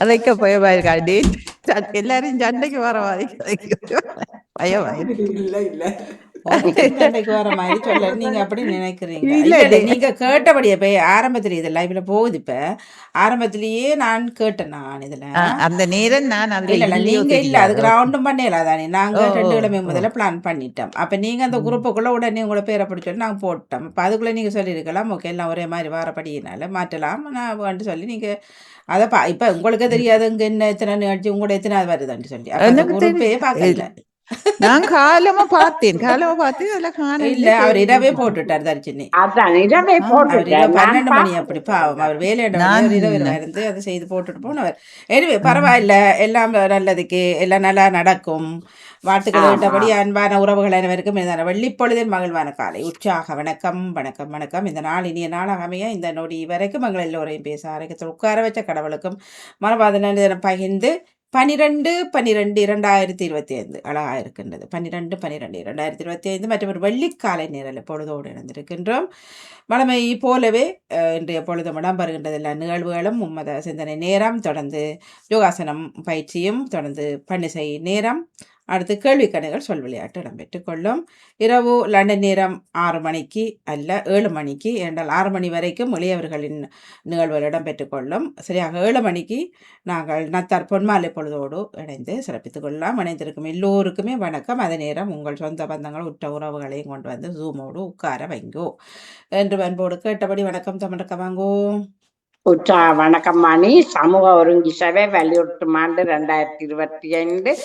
அதைக்க பயமாயிருக்காண்டி எல்லாரும் சண்டைக்கு வர மாதிரி பயமாயிருக்கு இல்ல இல்ல சண்டைக்கு வர மாதிரி சொல்ல நீங்க அப்படி நினைக்கிறீங்க இல்ல. நீங்க கேட்டபடியே இப்ப ஆரம்பத்துல போகுது இப்ப ஆரம்பத்திலேயே நான் கேட்டேன் நான் இதுல அந்த நேரம் நான் இல்ல நீங்க இல்ல அதுக்கு. ரவுண்டும் பண்ணல தானே நாங்க ரெண்டு கிழமை. முதல்ல பிளான் பண்ணிட்டோம் அப்ப நீங்க அந்த குரூப்புக்குள்ள உடனே உங்களோட பேரை பிடிச்சோன்னு நாங்க போட்டோம் அப்ப அதுக்குள்ள நீங்க சொல்லியிருக்கலாம் ஓகே எல்லாம் ஒரே மாதிரி வாரப்படியினால மாற்றலாம் நான் சொல்லி நீங்க அதை பா இப்ப உங்களுக்கே தெரியாது இங்க என்ன எத்தனை நிகழ்ச்சி உங்களோட எத்தனை வருதுன்னு சொல்லி. பார்க்கல. நான் காலமா பார்த்தேன். காலமா பார்த்து அதுல காண இல்ல அவர் இரவே போட்டுட்டார் தர்ச்சினி அதான் இரவே போட்டுட்டேன் பன்னெண்டு மணி அப்படி பாவம். அவர் வேலையிட நான் இரவு இருந்து அதை செய்து போட்டுட்டு போனவர். எனவே பரவாயில்ல. எல்லாம் நல்லதுக்கு எல்லாம் நல்லா நடக்கும். வாழ்த்துக்கள் ஆமா. கேட்டபடி அன்பான உறவுகள் அனைவருக்கும் இந்த வெள்ளிப்பொழுதின் மகிழ்வான காலை. உற்சாக வணக்கம் வணக்கம் வணக்கம். இந்த நாள் இனிய நாளாக அமைய இந்த நொடி வரைக்கும் எங்கள் எல்லோரையும் பேச ஆரோக்கியத்தில் உட்கார வச்ச கடவுளுக்கும் நன்றிதனம் பகிர்ந்து பனிரெண்டு பன்னிரெண்டு இரண்டாயிரத்தி இருபத்தி ஐந்து அழகா இருக்கின்றது. பன்னிரெண்டு பன்னிரெண்டு இரண்டாயிரத்தி இருபத்தி ஐந்து மற்றும் ஒரு வெள்ளிக்காலை நேரில் பொழுதோடு இணைந்திருக்கின்றோம். வளமை போலவே இன்றைய பொழுது இடம்பெறுகின்றது. எல்லா நிகழ்வுகளும் உம்மத சிந்தனை நேரம் தொடர்ந்து யோகாசனம் பயிற்சியும் தொடர்ந்து பன்னிசை நேரம் அடுத்து கேள்விக்கணைகள் சொல் விளையாட்டு இடம்பெற்றுக் கொள்ளும். இரவு லண்டன் நேரம் ஆறு மணிக்கு அல்ல ஏழு மணிக்கு என்றால் ஆறு மணி வரைக்கும் இளையவர்களின் நிகழ்வுகள் இடம்பெற்றுக் கொள்ளும். சரியாக ஏழு மணிக்கு நாங்கள் நத்தார் பொன்மாலை பொழுதோடு இணைந்து சிறப்பித்துக் கொள்ளலாம். இணைந்திருக்கும் எல்லோருக்குமே வணக்கம். அதே நேரம் உங்கள் சொந்த பந்தங்கள் உற்ற உறவுகளையும் கொண்டு வந்து ஜூமோடு உட்கார வைங்கோ. என்று அன்போடு கேட்டபடி வணக்கம். தமிழக்க வாங்கோ. உற்றா வணக்கம் மணி. சமூக ஒருங்கி சபை வலியுறுத்தும் ஆண்டு ரெண்டாயிரத்தி இருபத்தி ஐந்து.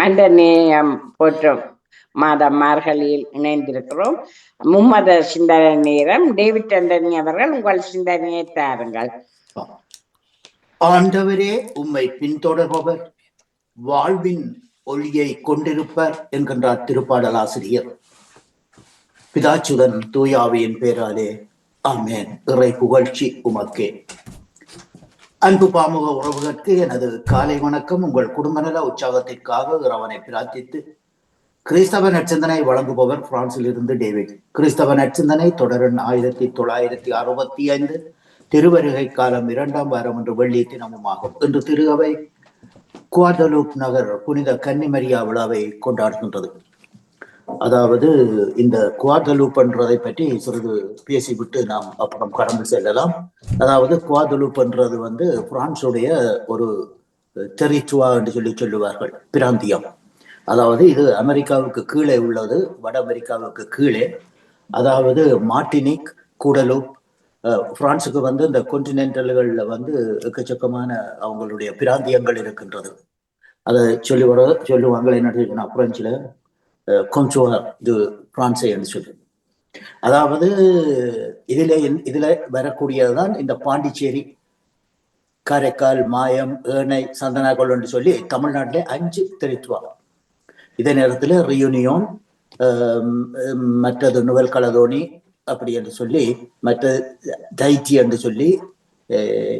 மண்டநேயம் போற்றும் மாதம் மார்கழியில் இணைந்திருக்கிறோம். மும்மத சிந்தனை நேரம். டேவிட் அண்டனி அவர்கள் உங்கள் சிந்தனையை தாருங்கள். ஆண்டவரே உம்மை பின்தொடர்பவர். வாழ்வின் ஒளியை கொண்டிருப்பர் என்கின்றார் திருப்பாடல் ஆசிரியர். பிதாச்சுதன் தூயாவியின் பேராலே ஆமேன். இறை புகழ்ச்சி உமக்கே. அன்பு பாமுக உறவுகளுக்கு எனது காலை வணக்கம். உங்கள் குடும்ப நல உற்சாகத்திற்காக இறைவனை பிரார்த்தித்து கிறிஸ்தவ நற்சிந்தனை வழங்குபவர் பிரான்சில் இருந்து டேவிட். கிறிஸ்தவ நற்சிந்தனை தொடரன் ஆயிரத்தி தொள்ளாயிரத்தி அறுபத்தி ஐந்து திருவருகை காலம் இரண்டாம் வாரம் என்று வெள்ளி தினமுமாகும். இன்று திருகவை குவாதலூப் நகர் புனித கன்னிமரியா விழாவை கொண்டாடுகின்றது. அதாவது இந்த குவாதலூப்ன்றதை பற்றி சிறிது பேசிவிட்டு நாம் அப்புறம் கடந்து செல்லலாம். அதாவது குவாதலூப்ன்றது வந்து பிரான்சுடைய ஒரு டெரிச்சுவா என்று சொல்லி சொல்லுவார்கள் பிராந்தியம். அதாவது இது அமெரிக்காவுக்கு கீழே உள்ளது வட அமெரிக்காவுக்கு கீழே. அதாவது மார்டினிக் கூடலூப் பிரான்ஸுக்கு பிரான்சுக்கு வந்து இந்த கொன்டினென்டல்களில் வந்து எக்கச்சக்கமான அவங்களுடைய பிராந்தியங்கள் இருக்கின்றது. அதை சொல்லி வர சொல்லுவாங்க என்ன சொல்லுன்னா பிரெஞ்சில்? கொஞ்சம் இது பிரான்சை என்று சொல்லி அதாவது இதுல இதுல வரக்கூடியதுதான் இந்த பாண்டிச்சேரி காரைக்கால் மாயம் ஏனை சந்தனாகோல் என்று சொல்லி தமிழ்நாட்டிலே அஞ்சு தெரித்துவா இதே நேரத்தில் ரியூனியோன் மற்றது நுவல் கலதோனி அப்படி என்று சொல்லி மற்ற தைத்தி என்று சொல்லி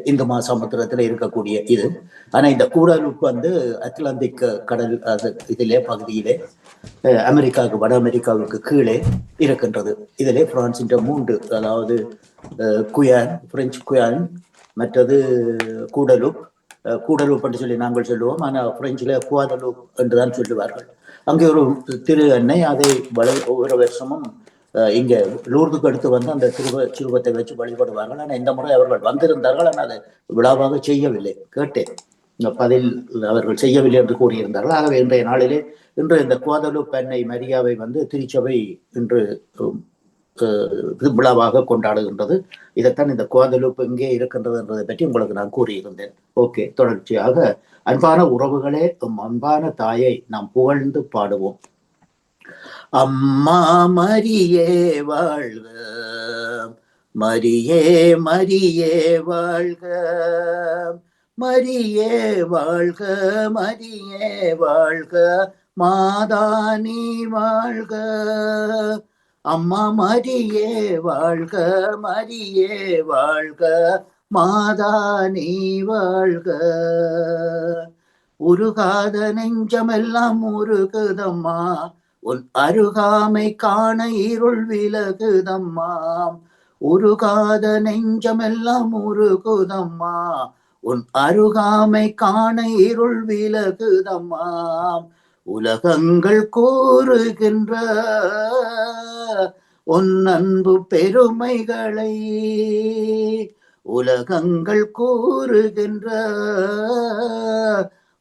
இந்து மகாசமுத்திரத்தில் இருக்கக்கூடிய இது. ஆனால் இந்த கூடலுக்கு வந்து அட்லாந்திக் கடல் அது இதிலே பகுதியிலே அமெரிக்காவுக்கு வட அமெரிக்காவுக்கு கீழே இருக்கின்றது. இதிலே பிரான்சின் மூன்று அதாவது குயான் பிரெஞ்சு குயான் மற்றது கூடலூப். கூடலூப் என்று சொல்லி நாங்கள் சொல்லுவோம். ஆனால் பிரெஞ்சில் குவாதலூப் என்றுதான் சொல்லுவார்கள். அங்கே ஒரு திரு அன்னை அதை வள ஒவ்வொரு வருஷமும் இங்கே லூர்துக்கு அடுத்து வந்து அந்த திருவ சிறுவத்தை வச்சு வழிபடுவார்கள். ஆனால் இந்த முறை அவர்கள் வந்திருந்தார்கள். ஆனால் அதை விழாவாக செய்யவில்லை. கேட்டேன். பதில் அவர்கள் செய்யவில்லை என்று கூறியிருந்தார்கள். ஆகவே இன்றைய நாளிலே இன்று இந்த குவாதலூப் பெண்ணை மரியாவை வந்து திருச்சபை இன்று விழாவாக கொண்டாடுகின்றது. இதைத்தான் இந்த கோதலுப்பு இங்கே இருக்கின்றது என்பதை பற்றி உங்களுக்கு நான் கூறியிருந்தேன். ஓகே. தொடர்ச்சியாக அன்பான உறவுகளே அன்பான தாயை நாம் புகழ்ந்து பாடுவோம். அம்மா மரியே வாழ்க. மரியே மரியே வாழ்க. மரியே வாழ்க மரியே வாழ்க. மாதானி வாழ்க. அம்மா மரியே வாழ்க மரியே வாழ்க. மாதானி வாழ்க. உருகாத நெஞ்சமெல்லாம் உருகுதம்மா. உன் அருகாமை காண இருள் விலகுதம்மா. உருகாத நெஞ்சமெல்லாம் உருகுதம்மா. உன் அருகாமை காண இருள் விலகுதம்மா. உலகங்கள் கூறுகின்ற உன் அன்பு பெருமைகளை. உலகங்கள் கூறுகின்ற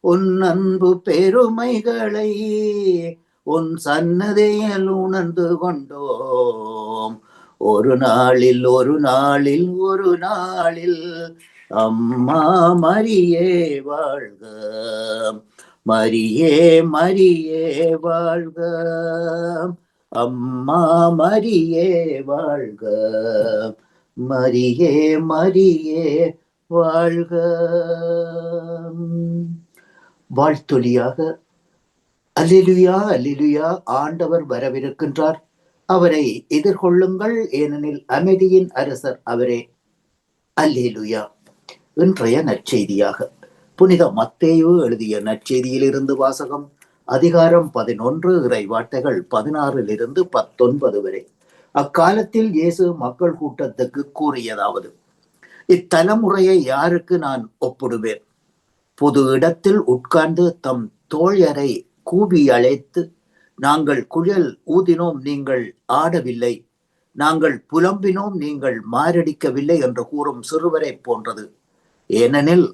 உன் அன்பு பெருமைகளை. உன் சன்னதியில் உணர்ந்து கொண்டோம். ஒரு நாளில் ஒரு நாளில் ஒரு நாளில் அம்மா மரியே வாழ்க. மரியே மரியே வாழ்க. அம்மா மரியே வாழ்க. மரியே மரியே வாழ்க. வாழ்த்தொலியாக அல்லேலுயா அல்லேலுயா ஆண்டவர் வரவிருக்கின்றார். அவரை எதிர்கொள்ளுங்கள் ஏனெனில் அமைதியின் அரசர் அவரே. அல்லேலுயா இன்றைய நற்செய்தியாக. புனித மத்தேயு எழுதிய நற்செய்தியிலிருந்து வாசகம் அதிகாரம் பதினொன்று இறைவாட்டைகள் பதினாறில் பதினாறிலிருந்து பத்தொன்பது வரை. அக்காலத்தில் இயேசு மக்கள் கூட்டத்துக்கு கூறியதாவது இத்தலைமுறையை யாருக்கு நான் ஒப்பிடுவேன்? பொது இடத்தில் உட்கார்ந்து தம் தோழரை கூவி அழைத்து நாங்கள் குழல் ஊதினோம் நீங்கள் ஆடவில்லை. நாங்கள் புலம்பினோம் நீங்கள் மாரடிக்கவில்லை என்று கூறும் சிறுவரை போன்றது. ஏனெனில்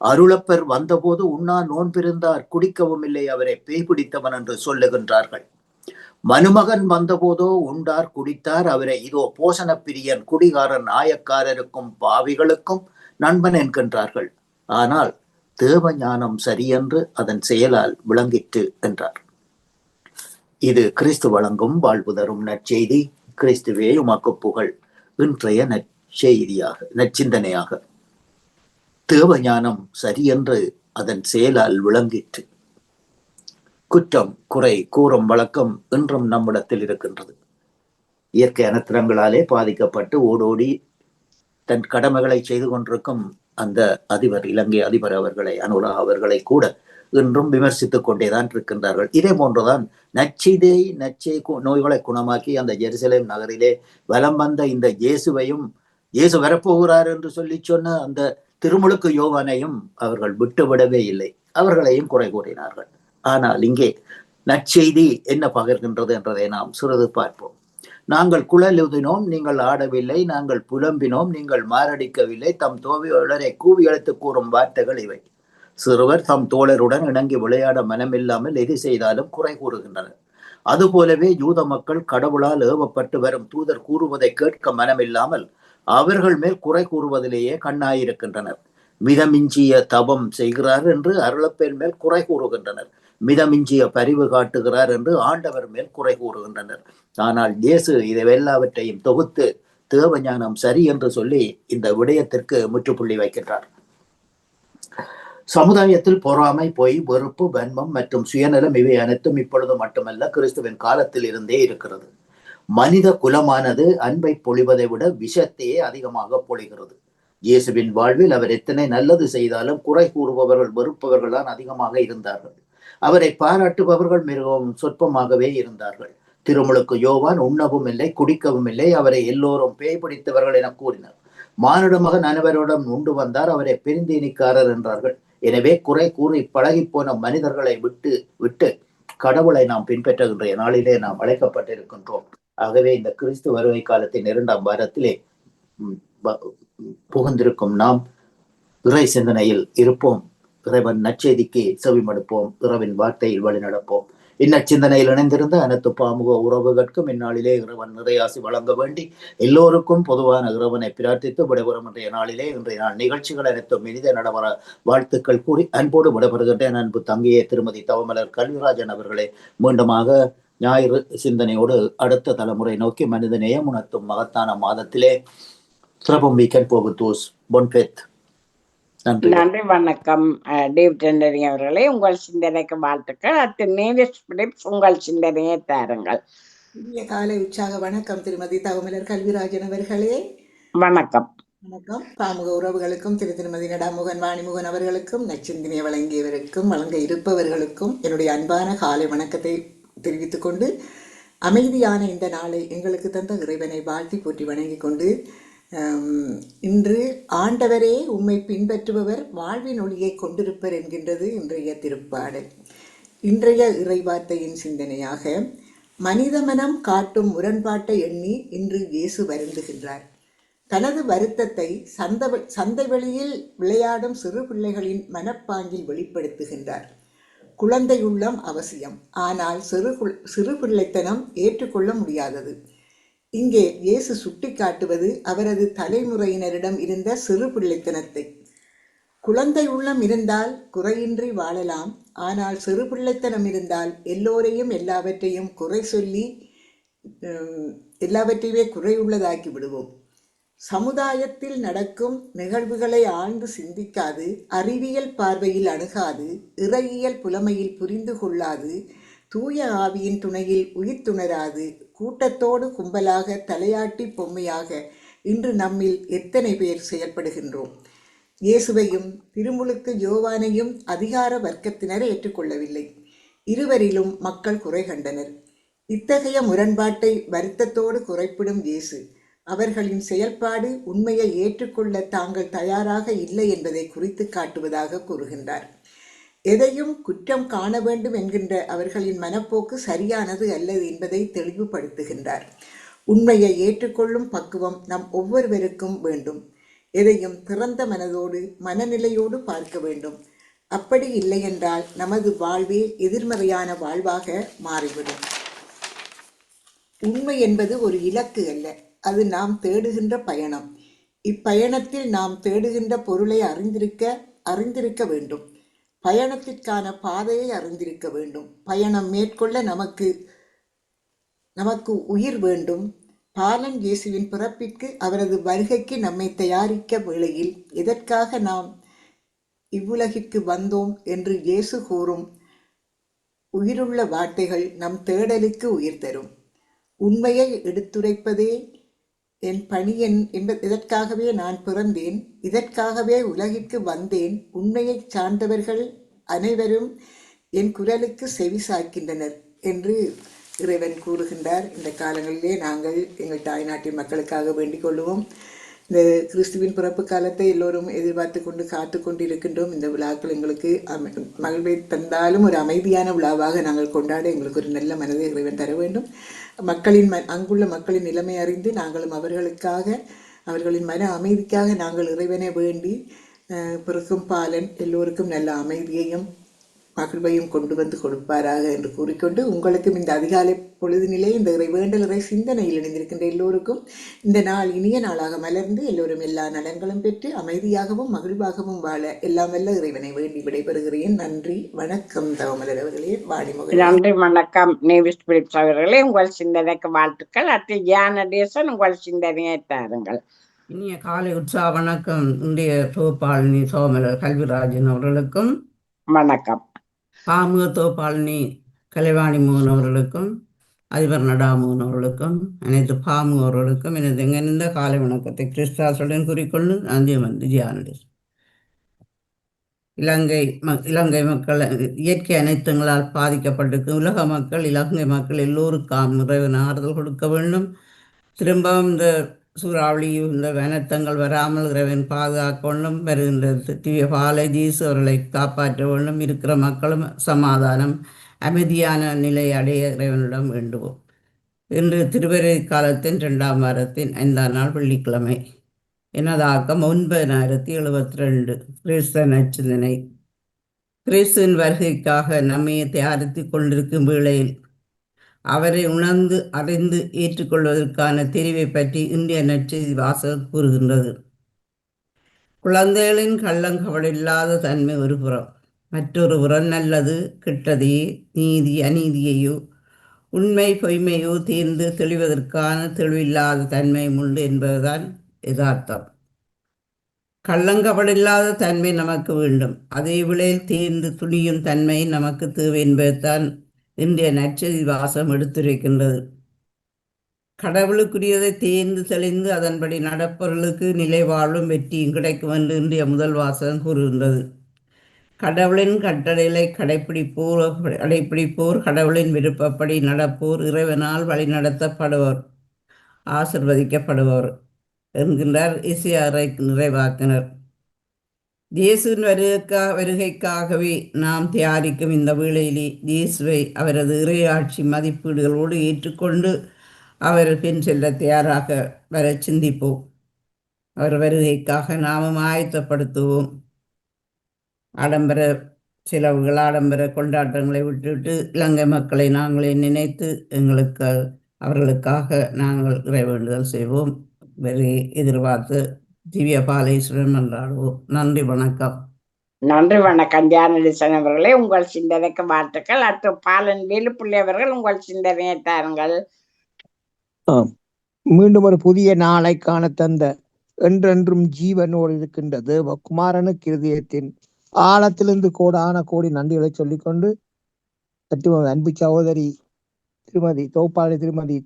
அருளப்பர் வந்தபோது உண்ணா நோன்பிருந்தார் குடிக்கவும் இல்லை அவரை பேய் பிடித்தவன் என்று சொல்லுகின்றார்கள். மனுமகன் வந்தபோதோ உண்டார் குடித்தார் அவரை இதோ போஷண பிரியன் குடிகாரன் ஆயக்காரருக்கும் பாவிகளுக்கும் நண்பன் என்கின்றார்கள். ஆனால் தேவ ஞானம் சரியென்று அதன் செயலால் விளங்கிற்று என்றார். இது கிறிஸ்து வழங்கும் வாழ்வு தரும் நற்செய்தி கிறிஸ்துவே உமக்கு புகழ். இன்றைய நற்செய்தியாக நற்சிந்தனையாக. தேவ ஞானம் சரியென்று அதன் செயலால் விளங்கிற்று. குற்றம் குறை கூறும் வழக்கம் இன்றும் நம்மிடத்தில் இருக்கின்றது. இயற்கை அனத்திரங்களாலே பாதிக்கப்பட்டு ஓடோடி தன் கடமைகளை செய்து கொண்டிருக்கும் அந்த அதிபர் இலங்கை அதிபர் அவர்களை அனுரா அவர்களை கூட இன்றும் விமர்சித்துக் கொண்டேதான் இருக்கின்றார்கள். இதே போன்றுதான் நச்செய்தியை நச்சை கு- நோய்களை குணமாக்கி அந்த ஜெருசலேம் நகரிலே வலம் வந்த இந்த இயேசுவையும் இயேசு வரப்போகிறார் என்று சொல்லி சொன்ன அந்த திருமுழுக்கு யோவானையும் அவர்கள் விட்டுவிடவே இல்லை. அவர்களையும் குறை கூறினார்கள். ஆனால் இங்கே நற்செய்தி என்ன பகிர்கின்றது என்றதை நாம் சிறிது பார்ப்போம். நாங்கள் குழலுதினோம் நீங்கள் ஆடவில்லை நாங்கள் புலம்பினோம் நீங்கள் மாரடிக்கவில்லை. தம் தோவியலரை கூவி அழைத்து கூறும் வார்த்தைகள் இவை. சிறுவர் தம் தோழருடன் இணங்கி விளையாட மனமில்லாமல் எது செய்தாலும் குறை கூறுகின்றனர். அதுபோலவே யூத மக்கள் கடவுளால் ஏவப்பட்டு வரும் தூதர் கூறுவதை கேட்க மனமில்லாமல் அவர்கள் மேல் குறை கூறுவதிலேயே கண்ணாயிருக்கின்றனர். மிதமிஞ்சிய தபம் செய்கிறார் என்று அருளப்பேர் மேல் குறை கூறுகின்றனர். மிதமிஞ்சிய பரிவு காட்டுகிறார் என்று ஆண்டவர் மேல் குறை கூறுகின்றனர். ஆனால் இயேசு இதை எல்லாவற்றையும் தொகுத்து தேவஞானம் சரி என்று சொல்லி இந்த விடயத்திற்கு முற்றுப்புள்ளி வைக்கின்றார். சமுதாயத்தில் பொறாமை பொய் வெறுப்பு வன்மம் மற்றும் சுயநலம் இவை அனைத்தும் இப்பொழுது மட்டுமல்ல கிறிஸ்துவின் காலத்தில் இருந்தே இருக்கிறது. மனித குலமானது அன்பை பொழிவதை விட விஷத்தையே அதிகமாக பொழிகிறது. இயேசுவின் வாழ்வில் அவர் எத்தனை நல்லது செய்தாலும் குறை கூறுபவர்கள் வெறுப்பவர்கள் தான் அதிகமாக இருந்தார்கள். அவரை பாராட்டுபவர்கள் மிகவும் சொற்பமாகவே இருந்தார்கள். திருமுழுக்கு யோவான் உண்ணவும் இல்லை குடிக்கவும் இல்லை அவரை எல்லோரும் பேய் பிடித்தவர்கள் என கூறினர். மானுட மகன் அனைவரோடும் உண்டு வந்தார் அவரை பெருந்தீனிக்காரர் என்றார்கள். எனவே குறை கூறி பழகிப் போன மனிதர்களை விட்டு விட்டு கடவுளை நாம் பின்பற்றுகின்ற நாளிலே நாம் அழைக்கப்பட்டிருக்கின்றோம். ஆகவே இந்த கிறிஸ்து வருகை காலத்தின் இரண்டாம் வாரத்திலே புகுந்திருக்கும் நாம் இறை சிந்தனையில் இருப்போம். இறைவன் நற்செய்திக்கு செவிமடுப்போம். இறைவின் வார்த்தையில் வழி நடப்போம் இந்நச்சிந்தனையில் இணைந்திருந்த அனைத்து பாமுக உறவுகளுக்கும் இந்நாளிலே இறைவன் நிறையாசி வழங்க வேண்டி எல்லோருக்கும் பொதுவான இறைவனை பிரார்த்தித்து விடைபெறும் இன்றைய நாளிலே இன்றைய நாள் நிகழ்ச்சிகள் அனைத்தும் மனித நடவர வாழ்த்துக்கள் கூறி அன்போடு விடைபெறுகின்றேன். அன்பு தங்கையே திருமதி தவமலர் கல்விராஜன் அவர்களே மீண்டுமாக ஞாயிறு சிந்தனையோடு அடுத்த தலைமுறை நோக்கி மனிதநேயம் உணர்த்தும் மகத்தான மாதத்திலே. சிறப்பும் வீக்கெண்ட் போகுத்தூஸ் பொன்பெத். நன்றி. வணக்கம். டேவிட் டெண்டரி அவர்களே உங்கள் சிந்தனைக்கு வாழ்த்துக்கள். அடுத்து நேவிஸ் பிலிப்ஸ் உங்கள் சிந்தனையை தாருங்கள். இனிய காலை உற்சாக வணக்கம் திருமதி தவமலர் கல்விராஜன் அவர்களே. வணக்கம். வணக்கம். பாமுக உறவுகளுக்கும் திரு திருமதி நடாமுகன் வாணிமுகன் அவர்களுக்கும் நச்சிந்தினை வழங்கியவருக்கும் வழங்க இருப்பவர்களுக்கும் என்னுடைய அன்பான காலை வணக்கத்தை தெரிவித்துக் கொண்டு அமைதியான இந்த நாளை எங்களுக்கு தந்த இறைவனை வாழ்த்தி போற்றி வணங்கிக் கொண்டு இன்று ஆண்டவரே உம்மை பின்பற்றுபவர் வாழ்வின் ஒளியை கொண்டிருப்பர் என்கின்றது இன்றைய திருப்பாடல். இன்றைய இறைவார்த்தையின் சிந்தனையாக மனித மனம் காட்டும் முரண்பாட்டை எண்ணி இன்று இயேசு வருந்துகின்றார். தனது வருத்தத்தை சந்த சந்தை வெளியில் விளையாடும் சிறு பிள்ளைகளின் மனப்பாங்கில் வெளிப்படுத்துகின்றார். குழந்தை உள்ளம் அவசியம். ஆனால் சிறு குள்- சிறு பிள்ளைத்தனம் ஏற்றுக்கொள்ள முடியாதது. இங்கே இயேசு சுட்டிக்காட்டுவது அவரது தலைமுறையினரிடம் இருந்த சிறு பிள்ளைத்தனத்தை. குழந்தை உள்ளம் இருந்தால் குறையின்றி வாழலாம். ஆனால் சிறு பிள்ளைத்தனம் இருந்தால் எல்லோரையும் எல்லாவற்றையும் குறை சொல்லி எல்லாவற்றையுமே குறையுள்ளதாக்கி விடுவோம். சமுதாயத்தில் நடக்கும் நிகழ்வுகளை ஆழ்ந்து சிந்திக்காது அறிவியல் பார்வையில் அணுகாது இறையியல் புலமையில் புரிந்து கொள்ளாது தூய ஆவியின் துணையில் உயிர் துணராது கூட்டத்தோடு கும்பலாக தலையாட்டி பொம்மையாக இன்று நம்மில் எத்தனை பேர் செயல்படுகின்றோம்? இயேசுவையும் திருமுழுக்கு யோவானையும் அதிகார வர்க்கத்தினர் ஏற்றுக்கொள்ளவில்லை. இருவரிலும் மக்கள் குறை கண்டனர். இத்தகைய முரண்பாட்டை வருத்தத்தோடு குறைப்பிடும் இயேசு அவர்களின் செயல்பாடு உண்மையை ஏற்றுக்கொள்ள தாங்கள் தயாராக இல்லை என்பதை குறித்து காட்டுவதாக கூறுகின்றார். எதையும் குற்றம் காண வேண்டும் என்கின்ற அவர்களின் மனப்போக்கு சரியானது அல்லது என்பதை தெளிவுபடுத்துகின்றார். உண்மையை ஏற்றுக்கொள்ளும் பக்குவம் நம் ஒவ்வொருவருக்கும் வேண்டும். எதையும் திறந்த மனதோடு மனநிலையோடு பார்க்க வேண்டும். அப்படி இல்லையென்றால் நமது வாழ்வே எதிர்மறையான வாழ்வாக மாறிவிடும். உண்மை என்பது ஒரு இலக்கு அல்ல அது நாம் தேடுகின்ற பயணம். இப்பயணத்தில் நாம் தேடுகின்ற பொருளை அறிந்திருக்க அறிந்திருக்க வேண்டும். பயணத்திற்கான பாதையை அறிந்திருக்க வேண்டும். பயணம் மேற்கொள்ள நமக்கு நமக்கு உயிர் வேண்டும். பாலன் இயேசுவின் பிறப்பிற்கு அவரது வருகைக்கு நம்மை தயாரிக்க வேளையில் எதற்காக நாம் இவ்வுலகிற்கு வந்தோம் என்று இயேசு கூறும் உயிருள்ள வார்த்தைகள் நம் தேடலுக்கு உயிர் தரும். உண்மையை எடுத்துரைப்பதே என் பணி என் என்ப- இதற்காகவே நான் பிறந்தேன் இதற்காகவே உலகிற்கு வந்தேன் உண்மையைச் சார்ந்தவர்கள் அனைவரும் என் குரலுக்கு செவி சாய்க்கின்றனர் என்று இறைவன் கூறுகின்றார். இந்த காலங்களிலே நாங்கள் எங்கள் தாய்நாட்டின் மக்களுக்காக வேண்டிக் கொள்வோம் இந்த கிறிஸ்துவின் பிறப்பு காலத்தை எல்லோரும் எதிர்பார்த்து கொண்டு காத்து கொண்டு இருக்கின்றோம் இந்த விழாக்கள் எங்களுக்கு அம- மகிழ்வை தந்தாலும் ஒரு அமைதியான விழாவாக நாங்கள் கொண்டாட எங்களுக்கு ஒரு நல்ல மனதை இறைவன் தர வேண்டும். மக்களின் ம அங்குள்ள மக்களின் நிலைமை அறிந்து நாங்களும் அவர்களுக்காக அவர்களின் மன அமைதிக்காக நாங்கள் இறைவனை வேண்டி பிறக்கும் பாலன் எல்லோருக்கும் நல்ல அமைதியையும் மகிழ்வையும் கொண்டு வந்து கொடுப்பாராக என்று கூறிக்கொண்டு உங்களுக்கும் இந்த அதிகாலை பொழுதினிலே இந்த இறை வேண்டல் இறை சிந்தனையில் இணைந்திருக்கின்ற எல்லோருக்கும் இந்த நாள் இனிய நாளாக மலர்ந்து எல்லோரும் எல்லா நலன்களும் பெற்று அமைதியாகவும் மகிழ்வாகவும் வாழ எல்லாம் வல்ல இறைவனை வேண்டி விடைபெறுகிறேன். நன்றி வணக்கம் தவமலர் அவர்களே. வாணிமுக நன்றி வணக்கம். நேவி ஸ்பிரிட்ஸ் அவர்களே உங்கள் சிந்தனைக்கு வாழ்த்துக்கள். அத்தி ஜான தேசன் உங்கள் சிந்தனையை தாருங்கள். இனிய காலை உற்சாக வணக்கம். இன்றைய தோப்பாளினி சோமலர் கல்விராஜன் அவர்களுக்கும். வணக்கம். பாமுக தோப்பாளினி கலைவாணி மோகன் அவர்களுக்கும் அதிபர் நடாமோகன் அவர்களுக்கும் அனைத்து பாமு அவர்களுக்கும் எனது எங்கிருந்த காலை வணக்கத்தை கிறிஸ்தாசுடன் கூறிக்கொண்டு அந்தியம் வந்து ஜியானடிஸ் இலங்கை ம இலங்கை மக்கள் இயற்கை அனைத்துங்களால் பாதிக்கப்பட்டிருக்கும் உலக மக்கள் இலங்கை மக்கள் எல்லோருக்காம் நிறைவு ஆறுதல் கொடுக்க வேண்டும். திரும்பவும் இந்த சூறாவளியும் இந்த வனத்தங்கள் வராமல் இறைவன் பாதுகாக்க வேண்டும் வருகின்றது. திவ்ய பாலஜீஸ் அவர்களை காப்பாற்ற வேண்டும் இருக்கிற மக்களும் சமாதானம் அமைதியான நிலை அடைய இறைவனிடம் வேண்டுவோம். இன்று திருவரை காலத்தின் இரண்டாம் வாரத்தின் ஐந்தாம் நாள் வெள்ளிக்கிழமை. எனதாக்கம் ஒன்பதாயிரத்தி எழுபத்தி ரெண்டு கிறிஸ்த நச்சிந்தனை கிறிஸ்துவின் வருகைக்காக நம்மையை தயாரித்து கொண்டிருக்கும் வேளையில் அவரை உணர்ந்து அறிந்து ஏற்றுக்கொள்வதற்கான தெரிவை பற்றி இந்திய நற்செய்தி வாசகம் கூறுகின்றது. குழந்தைகளின் கள்ளங்கவடில்லாத தன்மை ஒரு புறம். மற்றொரு புறம் நல்லது கிட்டதையே நீதி அநீதியையோ உண்மை பொய்மையோ தீர்ந்து தெளிவதற்கான தெளிவில்லாத தன்மையும் உண்டு என்பதுதான் யதார்த்தம். கள்ளங்கபடில்லாத தன்மை நமக்கு வேண்டும். அதே விளையில் தீர்ந்து துணியும் தன்மை நமக்கு தேவை என்பதுதான் இன்றைய நற்செய்தி வாசம் எடுத்துரைக்கின்றது. கடவுளுக்குரியதை தேர்ந்து தெளிந்து அதன்படி நடப்பவர்களுக்கு நிலை வாழும் வெற்றியும் கிடைக்கும் என்று இன்றைய முதல் வாசகம் கூறுகின்றது. கடவுளின் கட்டளைகளை கடைப்பிடிப்போர் கடைப்பிடிப்போர் கடவுளின் விருப்பப்படி நடப்போர் இறைவனால் வழிநடத்தப்படுவர் ஆசிர்வதிக்கப்படுவர் என்கின்றார் இசையாரை நிறைவாக்கினர். இயேசுவின் வருகைக்கா வருகைக்காகவே நாம் தயாரிக்கும் இந்த வேளையிலே இயேசுவை அவரது இறையாட்சி மதிப்பீடுகளோடு ஏற்றுக்கொண்டு அவர் பின் செல்ல தயாராக வர சிந்திப்போம். அவர் வருகைக்காக நாமும் ஆயத்தப்படுத்துவோம். ஆடம்பர செலவுகள் ஆடம்பர கொண்டாட்டங்களை விட்டுவிட்டு இலங்கை மக்களை நாங்களே நினைத்து எங்களுக்கு அவர்களுக்காக நாங்கள் இறைவேண்டுதல் செய்வோம். வெறி எதிர்பார்த்து திவ்ய பாலேஸ்வரன் என்றாடுவோம் நன்றி வணக்கம். நன்றி வணக்கம். தியானலிசன் அவர்களே உங்கள் சிந்தனைக்கு வாழ்த்துக்கள். அடுத்து பாலன் வேலுப்பிள்ளை அவர்கள் உங்கள் சிந்தனையை தாருங்கள். மீண்டும் ஒரு புதிய நாளை காண தந்த என்றென்றும் ஜீவனோடு இருக்கின்ற தேவ குமாரனுக்கு இருதயத்தின் ஆழத்திலிருந்து கோடான கோடி நன்றிகளை சொல்லிக்கொண்டு மற்றும் அன்பு சகோதரி திருமதி தோப்பாளி திருமதி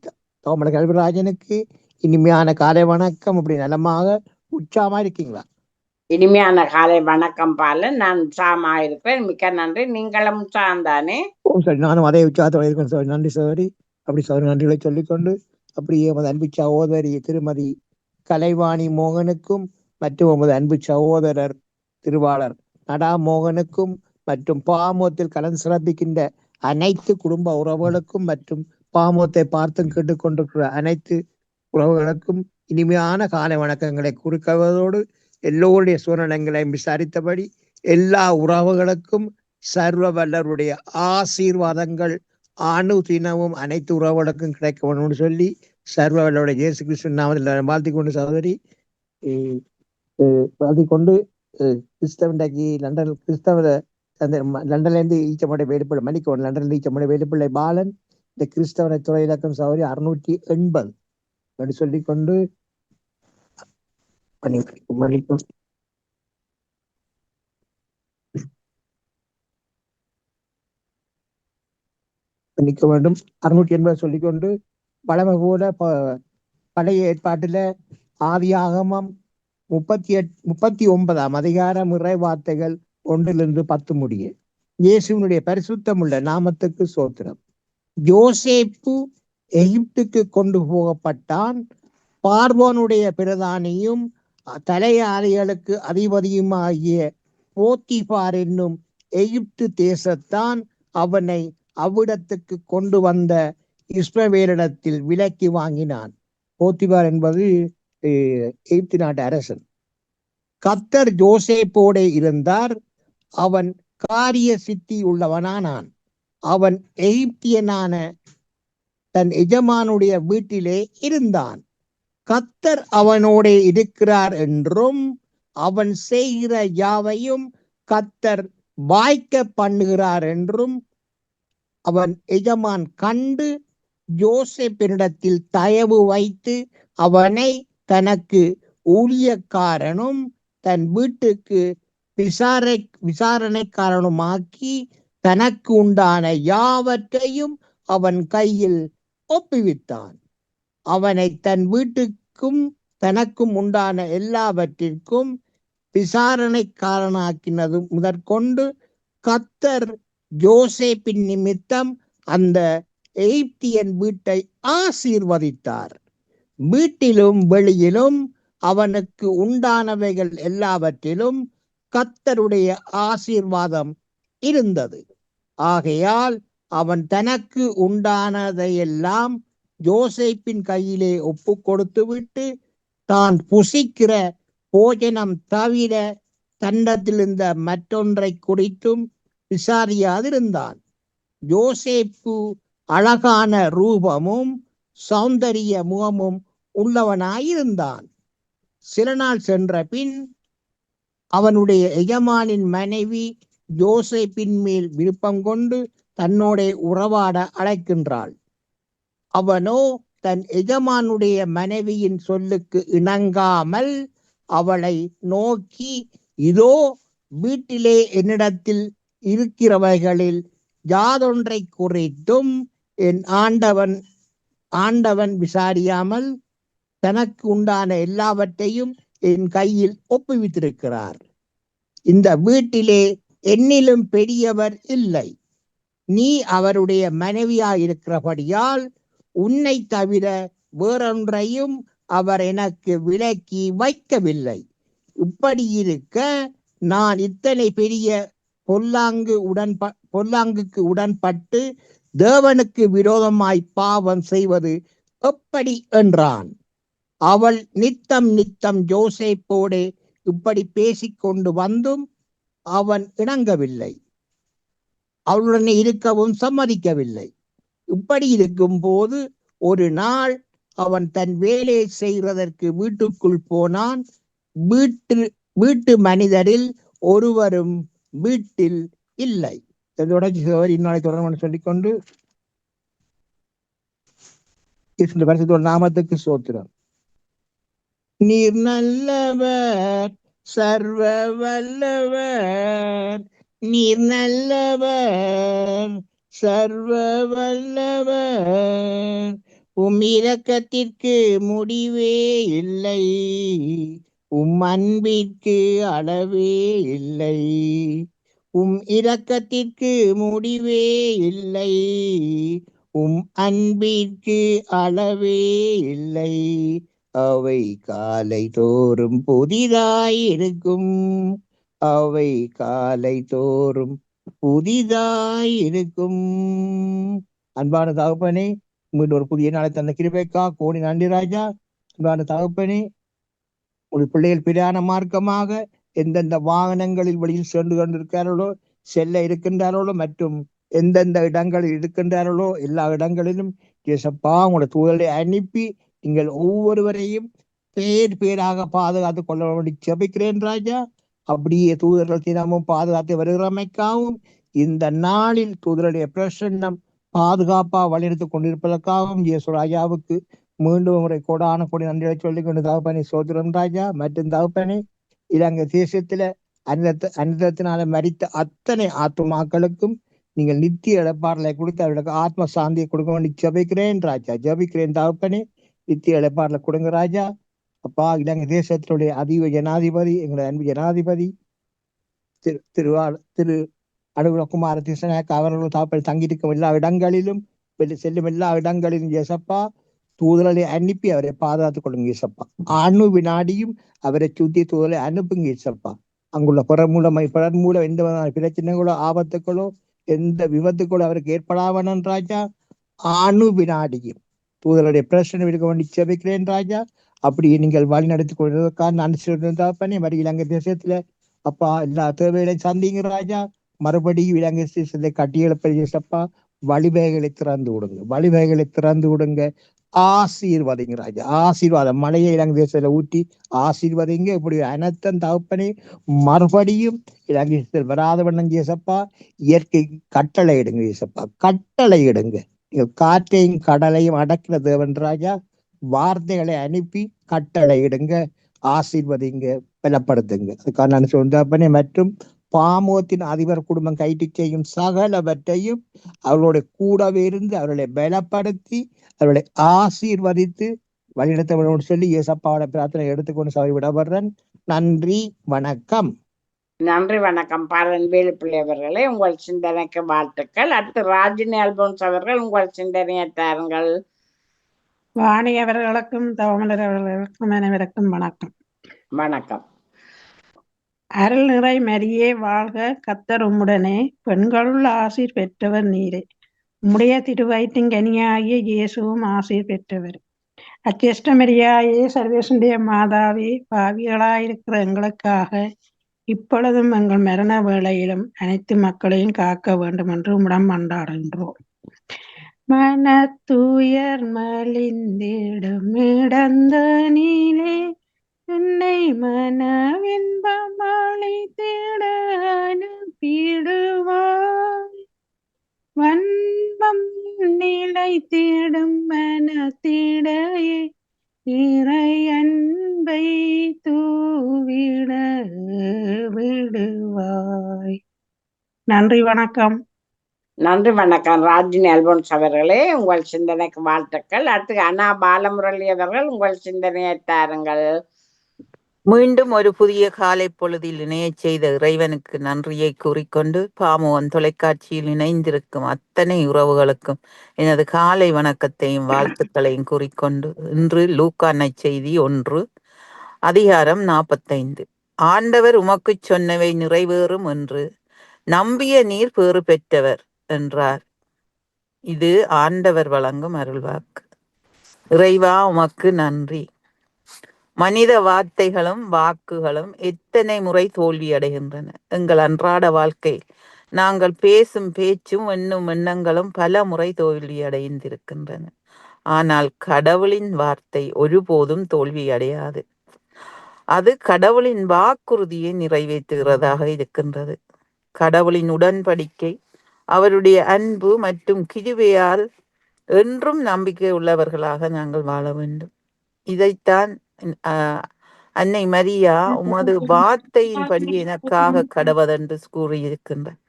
தோமல கல்விராஜனுக்கு இனிமையான காலை வணக்கம். அப்படி நலமாக உற்சாகமா இருக்கீங்களா? இனிமையான காலை வணக்கம் பாலன் நான் சாமா இருக்கிறேன். மிக்க நன்றி. நீங்களும் சாந்தானே ஓ சரி. நானும் அதே உற்சாகத்தோட இருக்கேன் சார். நன்றி சகோதரி அப்படி சகோதரி நன்றிகளை சொல்லிக்கொண்டு அப்படியே எமது அன்பு சகோதரி திருமதி கலைவாணி மோகனுக்கும் மற்றும் எமது அன்பு சகோதரர் திருவாளர் நடா மோகனுக்கும் மற்றும் பாமோத்தில் கலந்து சிறப்பிக்கின்ற அனைத்து குடும்ப உறவுகளுக்கும் மற்றும் பாமோத்தை பார்த்தும் கேட்டுக்கொண்டிருக்கிற அனைத்து உறவுகளுக்கும் இனிமையான காலை வணக்கங்களை குறிக்கவதோடு எல்லோருடைய சூழ்நிலைகளையும் விசாரித்தபடி எல்லா உறவுகளுக்கும் சர்வ வல்லருடைய ஆசீர்வாதங்கள் அணு தினமும் அனைத்து உறவுகளுக்கும் கிடைக்க வேணும்னு சொல்லி சர்வ வல்லருடைய இயேசு கிறிஸ்து நாமத்தில் வாழ்த்தி கொண்டு சகோதரி வாழ்த்தி கொண்டு அஹ் லண்டன் கிறிஸ்தவ அந்த ம- லண்டன்ல இருந்து ஈச்சமடை வேலுப்பிள்ளை மணிக்கோன் லண்டன்ல ஈச்சமடை வேலுப்பிள்ளை பாலன் இந்த கிறிஸ்தவனை துறை இலக்கம் சகோதரி அறுநூற்றி எண்பது. அப்படி சொல்லிக்கொண்டு மன்னிக்கும் மன்னிப்பு. வேண்டும். அறுநூற்றி எண்பது சொல்லிக்கொண்டு பழமை போல ப- பழைய ஏற்பாட்டில் ஆதியாகமம் முப்பத்தி எட் முப்பத்தி ஒன்பதாம் அதிகாரம் இறை வார்த்தைகள் ஒன்றிலிருந்து பத்து முடிய. இயேசுவினுடைய பரிசுத்தமுள்ள நாமத்துக்கு சோத்திரம். ஜோசேப்பு எகிப்துக்கு கொண்டு போகப்பட்டான். பார்வோனுடைய பிரதானியும் தலையாளிகளுக்கு அதிபதியுமாகிய போத்திபார் என்னும் எகிப்து தேசத்தான் அவனை அவ்விடத்துக்கு கொண்டு வந்த இஸ்ரவேலிடத்தில் விலக்கி வாங்கினான். போத்திபார் என்பது அஹ், எகிப்து நாட்டு அரசன். கத்தர் ஜோசேப்போட இருந்தார். அவன் காரிய சித்தி உள்ளவனானான். அவன் எகிப்தியனான தன் எஜமானுடைய வீட்டிலே இருந்தான். கத்தர் அவனோட இருக்கிறார் என்றும் அவன் செய்கிற யாவையும் கத்தர் வாய்க்க பண்ணுகிறார் என்றும் அவன் எஜமான் கண்டு ஜோசப்பினிடத்தில் தயவு வைத்து அவனை தனக்கு ஊழியக்காரனும் தன் வீட்டுக்கு விசாரை விசாரணைக்காரனுமாக்கி தனக்கு உண்டான யாவற்றையும் அவன் கையில் ஒப்புவித்தான் அவனை தன் வீட்டுக்கும் தனக்கும் உண்டான எல்லாவற்றிற்கும் விசாரணைக்காரனாக்கினது முதற்கொண்டு கத்தர் ஜோசேப்பின் நிமித்தம் அந்த எகிப்தியன் வீட்டை ஆசீர்வதித்தார். வீட்டிலும் வெளியிலும் அவனுக்கு உண்டானவைகள் எல்லாவற்றிலும் கத்தருடைய ஆசீர்வாதம் இருந்தது. ஆகையால் அவன் தனக்கு உண்டானதையெல்லாம் யோசேப்பின் கையிலே ஒப்பு கொடுத்து விட்டு தான் புசிக்கிற போஜனம் தவிர தண்டத்திலிருந்த மற்றொன்றை குறித்தும் விசாரியாதிருந்தான். யோசேப்பு அழகான ரூபமும் சௌந்தரிய முகமும் உள்ளவனாயிருந்தான். சில நாள் சென்ற பின் அவனுடைய எஜமானின் மனைவி யோசேப்பின் மேல் விருப்பம் கொண்டு தன்னோட உறவாட அழைக்கின்றாள். அவனோ தன் எஜமானுடைய மனைவியின் சொல்லுக்கு இணங்காமல் அவளை நோக்கி இதோ வீட்டிலே என்னிடத்தில் இருக்கிறவைகளில் யாதொன்றை குறித்தும் என் ஆண்டவன் ஆண்டவன் விசாரியாமல் தனக்கு உண்டான எல்லாவற்றையும் என் கையில் ஒப்புவித்திருக்கிறார். இந்த வீட்டிலே என்னிலும் பெரியவர் இல்லை. நீ அவருடைய மனைவியா இருக்கிறபடியால் உன்னை தவிர வேறொன்றையும் அவர் எனக்கு விலக்கி வைக்கவில்லை. இப்படி இருக்க நான் இத்தனை பெரிய பொல்லாங்கு உடன்ப பொல்லாங்குக்கு உடன்பட்டு தேவனுக்கு விரோதமாய் பாவம் செய்வது எப்படி என்றான். அவள் நித்தம் நித்தம் ஜோசேப்போடு இப்படி பேசிக்கொண்டு வந்தும் அவன் இணங்கவில்லை. அவளுடனே இருக்கவும் சம்மதிக்கவில்லை. இப்படி இருக்கும் போது ஒரு நாள் அவன் தன் வேலையை செய்வதற்கு வீட்டுக்குள் போனான். வீட்டு வீட்டு மனிதரில் ஒருவரும் வீட்டில் இல்லை. இதோட இன்னொரு தொடர்பு சொல்லிக்கொண்டு இந்த நாமத்துக்கு சோத்திரம். நீர் நல்லவர் சர்வ வல்லவர் நீர் நல்லவர் சர்வ வல்லவர் உம் இரக்கத்திற்கு முடிவே இல்லை உம் அன்பிற்கு அளவே இல்லை உம் இரக்கத்திற்கு முடிவே இல்லை உம் அன்பிற்கு அளவே இல்லை. அவை காலை தோறும் புதிதாயிருக்கும். அவை காலை தோறும் புதிதாயிருக்கும் அன்பான தகப்பனே மீண்டும் ஒரு புதிய நாளை தந்த கிருபைக்கா கோடி நன்றி ராஜா. அன்பான தகப்பனே உங்கள் பிள்ளைகள் பிரயாண மார்க்கமாக எந்தெந்த வாகனங்களில் வழியில் சென்று கொண்டிருக்கிறார்களோ செல்ல இருக்கின்றார்களோ மற்றும் எந்தெந்த இடங்களில் இருக்கின்றார்களோ எல்லா இடங்களிலும் ஜேசப்பா உங்களோட தூதலை அனுப்பி நீங்கள் ஒவ்வொருவரையும் பேர் பேராக பாதுகாத்து கொள்ள வேண்டி ஜபிக்கிறேன் ராஜா. அப்படியே தூதர்கள் தினமும் பாதுகாத்து வருகிறமைக்காகவும் இந்த நாளில் தூதருடைய பிரசன்னம் பாதுகாப்பா வழிநடத்தி கொண்டிருப்பதற்காகவும் இயேசு மீண்டும் முறை கோடான கொடி நன்றியை சொல்லி கொண்டு தகப்பனை சோதரம் ராஜா மற்றும் தகப்பனை இலங்கை தேசத்துல அனிதத்து அனிதத்தினால மரித்த அத்தனை ஆத்மாக்களுக்கும் நீங்கள் நித்திய இழப்பாடலை கொடுத்து அவர்களுக்கு ஆத்ம சாந்தியை கொடுக்க வேண்டி ஜபிக்கிறேன் ராஜா. ஜபிக்கிறேன் தகப்பனே நித்திய இழப்பாடலை கொடுங்க ராஜா. அப்பா இலங்கை தேசத்தினுடைய அதிப ஜனாதிபதி எங்களுடைய அன்பு ஜனாதிபதி திரு திருவா திரு அனுகுணகுமார திசனாக் அவர்கள் தாப்பல் தங்கியிருக்கும் எல்லா இடங்களிலும் செல்லும் எல்லா இடங்களிலும் இயேசப்பா தூதரலை அனுப்பி அவரை பாதுகாத்துக் கொள்ளுங்க இயேசப்பா. அணு வினாடியும் அவரை சுத்தி தூதலை அனுப்புங்க இயேசப்பா. அங்குள்ள பிறர் மூலமை பிறர் மூலம் எந்த விதமான பிரச்சனைகளோ ஆபத்துக்களோ எந்த விபத்துக்களோ அவருக்கு ஏற்படாவனன் ராஜா அணு வினாடியும் தூதருடைய பிரச்சனை இருக்க வேண்டி செபிக்கிறேன் ராஜா. அப்படி நீங்கள் வழி நடத்தி கொள்வதற்காக நான் சொல்லியிருந்தா பண்ணி மறு இலங்கை தேசத்துல அப்பா எல்லா தேவைகளையும் சந்திங்க ராஜா. மறுபடியும் இலங்கை தேசத்தை கட்டியெழுப்ப சப்பா வழிவகைகளை திறந்து விடுங்க வழிவகைகளை திறந்து விடுங்க ஆசீர்வாதிங்க ராஜா. ஆசீர்வாதம். மழையை இலங்கை தேசத்துல ஊட்டி ஆசீர்வாதிங்க இப்படி அனைத்தன் தகப்பனே மறுபடியும் இலங்கை தேசத்தில் வராத வண்ணம் ஏசப்பா இயற்கை கட்டளை இடுங்க ஏசப்பா கட்டளை இடுங்க நீங்கள் காற்றையும் கடலையும் அடக்கிற தேவன் ராஜா. வார்த்தைகளை அனுப்பி கட்டளை இடுங்க ஆசீர்வதிங்க பலப்படுத்துங்க. அதுக்கான சொந்தப்பனை மற்றும் பாமோத்தின் அதிபர் குடும்பம் கைட்டு செய்யும் சகலவற்றையும் அவர்களுடைய கூடவே இருந்து அவர்களை பலப்படுத்தி அவர்களை ஆசீர்வதித்து வழிநடத்தவனோடு சொல்லி இயேசப்பாவோட பிரார்த்தனை எடுத்துக்கொண்டு சவி விடப்படுறேன் நன்றி வணக்கம். நன்றி வணக்கம். பாலன் வேலுப்பிள்ளை அவர்களே உங்கள் சிந்தனைக்கு வாழ்த்துக்கள். அடுத்து ராஜினி அல்போன்ஸ் அவர்கள் உங்கள் சிந்தனையை தாருங்கள். வாணி அவர்களுக்கும் தவமலர் அவர்களுக்கும் அனைவருக்கும் வணக்கம். வணக்கம். அருள் நிறை மரியே வாழ்க கத்தர் உம்முடனே. பெண்களுள் ஆசீர் பெற்றவர் நீரே. உம்முடைய திருவயிற்றிங்கனியாகிய இயேசுவும் ஆசீர் பெற்றவர். அச்செஷ்டமரியாயே சர்வேசனுடைய மாதாவே பாவிகளாயிருக்கிற எங்களுக்காக இப்பொழுதும் எங்கள் மரண வேளையிலும் அனைத்து மக்களையும் காக்க வேண்டும் என்று உம்மிடம் மன்றாடுகின்றோம். மனத்துயர் தூயர் மலிந்திடும் இடந்த நீலே என்னை மனவின்பமாளி தேட அனுப்பிடுவாய். வன்பம் நிலைத்திடும் மனத்திடையே இறை அன்பை தூவிட விடுவாய். நன்றி வணக்கம். நன்றி வணக்கம் ராஜினி அல்போன்ஸ் அவர்களே. உங்கள் சிந்தனைக்கு வாழ்த்துக்கள். அடுத்து அண்ணா பாலமுரளி அவர்கள் உங்கள் சிந்தனையை தாருங்கள். மீண்டும் ஒரு புதிய காலை பொழுதில் இணையச் செய்த இறைவனுக்கு நன்றியை கூறிக்கொண்டு பாமுவன் தொலைக்காட்சியில் இணைந்திருக்கும் அத்தனை உறவுகளுக்கும் எனது காலை வணக்கத்தையும் வாழ்த்துக்களையும் கூறிக்கொண்டு இன்று லூக்கான செய்தி ஒன்று அதிகாரம் நாற்பத்தைந்து. ஆண்டவர் உமக்குச் சொன்னவை நிறைவேறும் என்று நம்பிய நீர் பேறு பெற்றவர். என்றார். இது ஆண்டவர் வழங்கும் அருள்வாக்கு. இறைவா உமக்கு நன்றி. மனித வார்த்தைகளும் வாக்குகளும் எத்தனை முறை தோல்வியடைகின்றன எங்கள் அன்றாட வாழ்க்கை நாங்கள் பேசும் பேச்சும் எண்ணும் எண்ணங்களும் பல முறை தோல்வியடைந்திருக்கின்றன ஆனால் கடவுளின் வார்த்தை ஒருபோதும் தோல்வியடையாது அது கடவுளின் வாக்குறுதியை நிறைவேற்றுகிறதாக இருக்கின்றது. கடவுளின் உடன்படிக்கை அவருடைய அன்பு மற்றும் கிருவையால் என்றும் நம்பிக்கை உள்ளவர்களாக நாங்கள் வாழ வேண்டும். இதைத்தான் அன்னை மரியா உமது வார்த்தையின் படி எனக்காக கடவதென்று கூறியிருக்கின்றார்.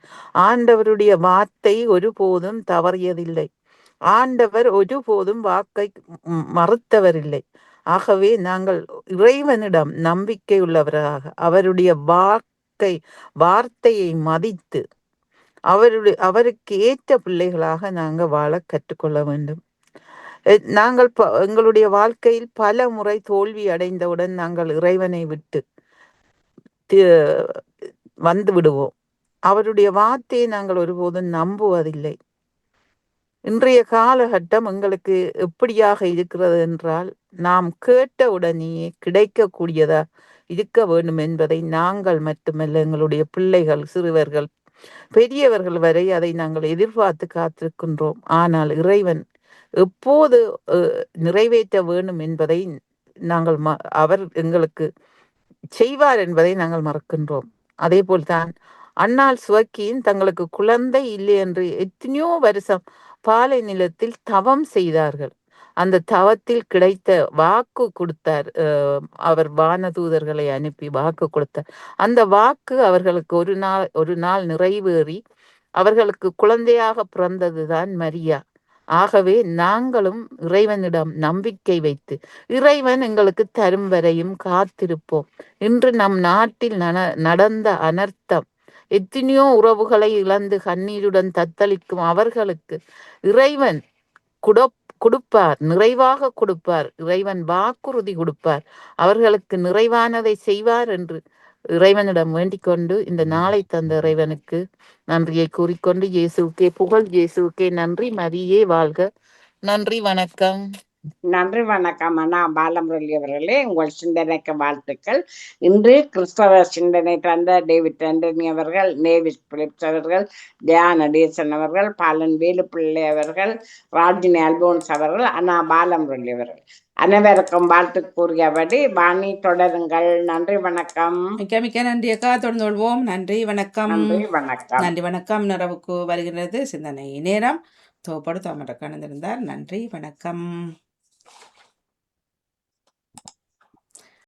ஆண்டவருடைய வார்த்தை ஒருபோதும் தவறியதில்லை. ஆண்டவர் ஒருபோதும் வாக்கை மறுத்தவரில்லை. ஆகவே நாங்கள் இறைவனிடம் நம்பிக்கை உள்ளவராக அவருடைய வாக்கை வார்த்தையை மதித்து அவருடைய அவருக்கு ஏற்ற பிள்ளைகளாக நாங்கள் வாழ கற்றுக்கொள்ள வேண்டும். நாங்கள் ப- எங்களுடைய வாழ்க்கையில் பல முறை தோல்வி அடைந்தவுடன் நாங்கள் இறைவனை விட்டு தி- வந்து விடுவோம். அவருடைய வார்த்தையை நாங்கள் ஒருபோதும் நம்புவதில்லை. இன்றைய காலகட்டம் எங்களுக்கு எப்படியாக இருக்கிறது என்றால் நாம் கேட்ட உடனேயே கிடைக்கக்கூடியதா இருக்க வேண்டும் என்பதை நாங்கள் மட்டுமல்ல எங்களுடைய பிள்ளைகள் சிறுவர்கள் பெரியவர்கள் வரை அதை நாங்கள் எதிர்பார்த்து காத்திருக்கின்றோம். ஆனால் இறைவன் எப்போது அஹ், நிறைவேற்ற வேண்டும் என்பதை நாங்கள் ம- அவர் எங்களுக்கு செய்வார் என்பதை நாங்கள் மறக்கின்றோம். அதே போல்தான் அண்ணால் சுவக்கியின் தங்களுக்கு குழந்தை இல்லை என்று எத்தனையோ வருஷம் பாலை நிலத்தில் தவம் செய்தார்கள். அந்த தவத்தில் கிடைத்த வாக்கு கொடுத்தார். அவர் வானதூதர்களை அனுப்பி வாக்கு கொடுத்தார். அந்த வாக்கு அவர்களுக்கு ஒரு நாள் ஒரு நாள் நிறைவேறி அவர்களுக்கு குழந்தையாக பிறந்ததுதான் மரியா. ஆகவே நாங்களும் இறைவனிடம் நம்பிக்கை வைத்து இறைவன் எங்களுக்கு தரும் வரையும் காத்திருப்போம். இன்று நம் நாட்டில் நடந்த அனர்த்தம் எத்தனையோ உறவுகளை இழந்து கண்ணீருடன் தத்தளிக்கும் அவர்களுக்கு இறைவன் குடப் கொடுப்பார் நிறைவாக கொடுப்பார் இறைவன் வாக்குறுதி கொடுப்பார். அவர்களுக்கு நிறைவானதை செய்வார் என்று இறைவனிடம் வேண்டிக் கொண்டு இந்த நாளை தந்த இறைவனுக்கு நன்றியை கூறிக்கொண்டு இயேசுக்கே புகழ் இயேசுக்கே நன்றி மதியே வாழ்க. நன்றி வணக்கம். நன்றி வணக்கம். அண்ணா பாலமுரளி அவர்களே உங்கள் சிந்தனைக்கு வாழ்த்துக்கள். இன்று கிறிஸ்தவ சிந்தனை தந்த டேவிட் ஆண்டனி அவர்கள் நேவிஸ் பிலிப்ஸ் அவர்கள் தியான டேசன் அவர்கள் பாலன் வேலுப்பிள்ளை அவர்கள் ராஜினி அல்போன்ஸ் அவர்கள் அண்ணா பாலமுரளி அவர்கள் அனைவருக்கும் வாழ்த்து கூறியபடி வாணி தொடருங்கள். நன்றி வணக்கம். மிக்க மிக்க நன்றி அக்கா. தொடர்ந்து கொள்வோம். நன்றி வணக்கம். நன்றி வணக்கம். நன்றி வணக்கம். நிறைவுக்கு வருகிறது சிந்தனை நேரம். தோப்படு தாமரை கணந்திருந்தார் நன்றி வணக்கம்.